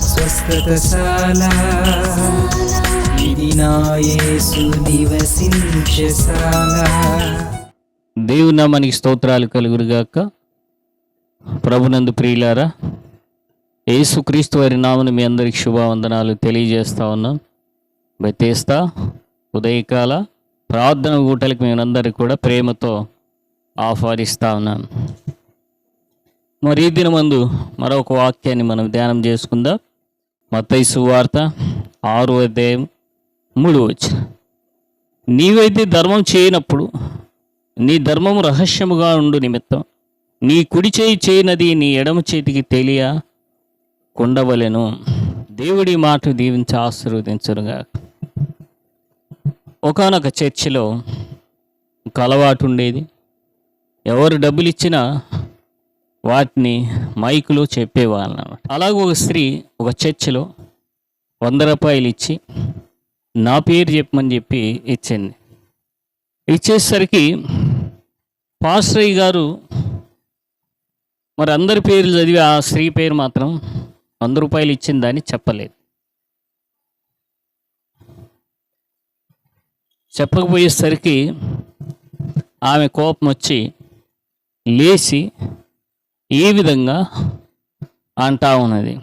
స్వస్థతశాల. ఇది నా యేసు నివసించశాల. దేవుని నామానికి స్తోత్రాలు కలుగురుగాక. ప్రభునందు ప్రియులారా యేసుక్రీస్తు వారి నామను మీ అందరికి శుభవందనాలు తెలియజేస్తా ఉన్నాం. బతేస్తా ఉదయకాల ప్రార్థన గూటలకు మేమందరికి కూడా ప్రేమతో ఆహ్వానిస్తా ఉన్నాం. మరి ఈ దినమందు మరొక వాక్యాన్ని మనం ధ్యానం చేసుకుందాం. మత్తయి సువార్త ఆరు అధ్యాయం మూడు వచ్చిన నీవైతే ధర్మం చేయనప్పుడు నీ ధర్మం రహస్యముగా ఉండు నిమిత్తం. నీ కుడి చేయి చేయనది నీ ఎడమ చేతికి తెలియ కొండవలెను. దేవుడి మాట దీవించి ఆశీర్వదించరుగా ఒకనొక చర్చిలో ఒక అలవాటు ఉండేది. ఎవరు డబ్బులు ఇచ్చినా వాటిని మైకులో చెప్పేవాళ్ళు అనమాట అలాగే ఒక స్త్రీ ఒక చర్చిలో వంద రూపాయలు ఇచ్చి నా పేరు చెప్పమని చెప్పి ఇచ్చింది. ఇచ్చేసరికి పాస్రయ్య గారు మరి అందరి పేర్లు చదివి ఆ స్త్రీ పేరు మాత్రం వంద రూపాయలు ఇచ్చిందని చెప్పలేదు. చెప్పకపోయేసరికి ఆమె కోపం వచ్చి లేచి ఈ విధంగా అంటా ఉన్నది?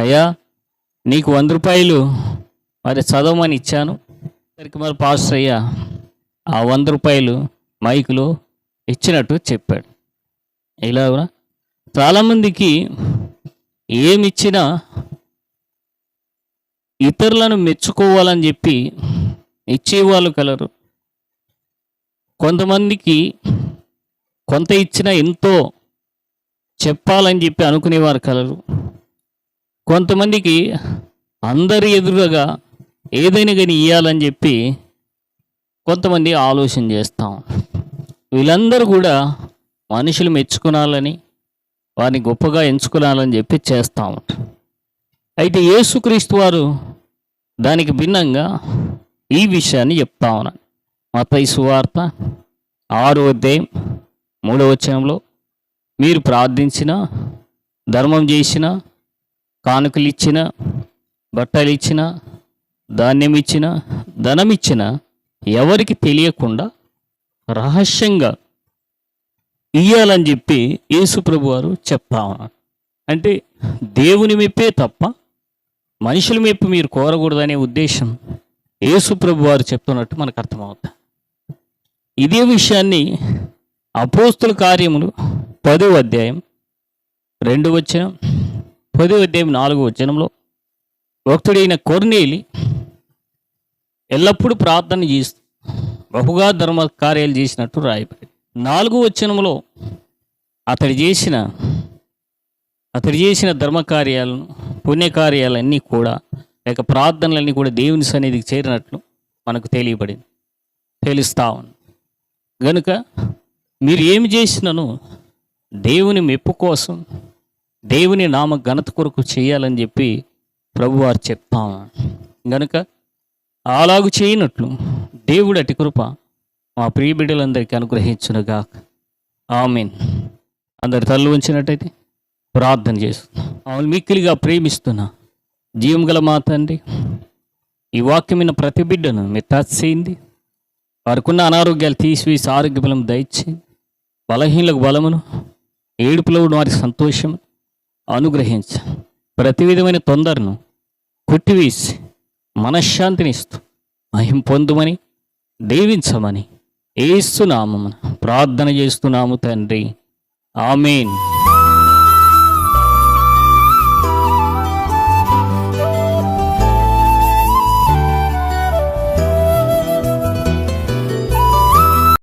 అయ్యా నీకు వంద రూపాయలు మరి చదవమని ఇచ్చాను. సరికి మరి పాస్టర్ అయ్యా. ఆ వంద రూపాయలు మైకులో ఇచ్చినట్టు చెప్పాడు. ఇలా చాలామందికి ఏమిచ్చినా ఇతరులను మెచ్చుకోవాలని చెప్పి ఇచ్చేవాళ్ళు కలరు. కొంతమందికి కొంత ఇచ్చినా ఎంతో చెప్పాలని చెప్పి అనుకునేవారు కలరు కొంతమందికి అందరి ఎదురుగా ఏదైనా కానీ ఇవ్వాలని చెప్పి కొంతమంది ఆలోచన చేస్తాం. వీళ్ళందరూ కూడా మనుషులు మెచ్చుకునాలని వారిని గొప్పగా ఎంచుకునాలని చెప్పి చేస్తూ ఉంటారు అయితే యేసుక్రీస్తు వారు దానికి భిన్నంగా ఈ విషయాన్ని చెప్తా ఉన్నాను మత సువార్త ఆరో అధ్యాయం మూడవ వచనంలో మీరు ప్రార్థించిన ధర్మం చేసిన కానుకలు ఇచ్చిన బట్టలు ఇచ్చిన ధాన్యం ఇచ్చిన ధనం ఇచ్చిన ఎవరికి తెలియకుండా రహస్యంగా ఇయ్యాలని చెప్పి యేసుప్రభు వారు చెప్తా ఉన్నారు. అంటే దేవుని మెప్పే తప్ప మనుషుల మెప్పు మీరు కోరకూడదనే ఉద్దేశం యేసుప్రభు వారు చెప్తున్నట్టు మనకు అర్థమవుతుంది. ఇదే విషయాన్ని అపోస్తుల కార్యములు పదో అధ్యాయం రెండు వచనం పదో అధ్యాయం నాలుగు వచనంలో భక్తుడైన కొర్నేలి ఎల్లప్పుడూ ప్రార్థన చేస్తూ బహుగా ధర్మ కార్యాలు చేసినట్టు రాయబడి నాలుగు వచనంలో అతడు చేసిన అతడు చేసిన ధర్మకార్యాలను పుణ్యకార్యాలన్నీ కూడా లేక ప్రార్థనలన్నీ కూడా దేవుని సన్నిధికి చేరినట్లు మనకు తెలియబడింది. తెలుస్తా ఉంది. కనుక మీరు ఏమి చేసినను దేవుని మెప్పు కోసం దేవుని నామ ఘనత కొరకు చేయాలని చెప్పి ప్రభువారు చెప్తాం గనుక అలాగు చేయనట్లు దేవుడు అటి కృప మా ప్రియ బిడ్డలందరికీ అనుగ్రహించునుగా ఆమెన్. అందరి తల్లు ఉంచినట్టయితే ప్రార్థన చేస్తున్నాం. ఆమెను మిక్కిలిగా ప్రేమిస్తున్నా జీవం గల మా తండ్రి ఈ వాక్యమైన ప్రతి బిడ్డను మీరు టచ్ చేయండి. వారికున్న అనారోగ్యాలు తీసివేసి ఆరోగ్య బలం దయచేయండి. బలహీనలకు బలమును ఏడుపులో వారి సంతోషం అనుగ్రహించ. ప్రతి విధమైన తొందరను కొట్టివేసి మనశ్శాంతిని ఇస్తూ మహిం పొందుమని దీవించమని. ఏస్తున్నాము ప్రార్థన చేస్తున్నాము తండ్రి. ఆమెన్.